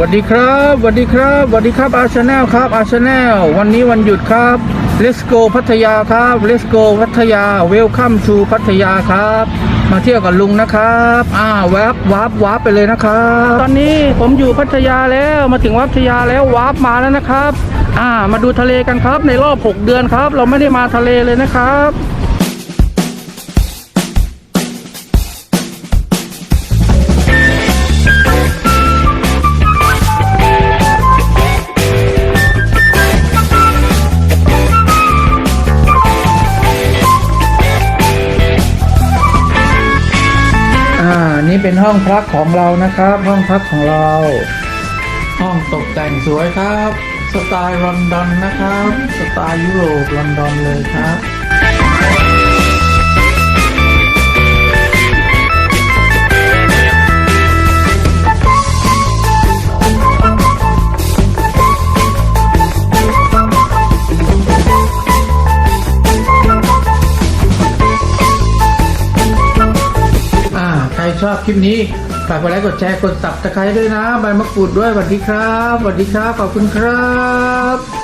วัสดีครับสวัสดีครับสวัสดีครับอาชาแนลครับอาชาแนลวันนี้วันหยุดครับ Let's go พัทยาครับ Let's go พัทยา Welcome to พัทยาครับ มาเที่ยวกับลุงนะครับ อ่าแวบวับวับไปเลยนะครับ ตอนนี้ผมอยู่พัทยาแล้วมาถึงพัทยาแล้ววับมาแล้วนะครับ อ่ามาดูทะเลกันครับในรอบ 6 เดือนครับ เราไม่ได้มาทะเลเลยนะครับ นี้เป็นห้องพักของเรานะครับ ห้องพักของเรา ห้องตกแต่งสวยครับ สไตล์ลอนดอนนะครับ สไตล์ยุโรปลอนดอนเลยครับ ชอบคลิปนี้ฝากกดไลค์กดแชร์กดสับตะไคร้ด้วยนะ ใบมะกรูดด้วยสวัสดีครับสวัสดีครับ ขอบคุณครับ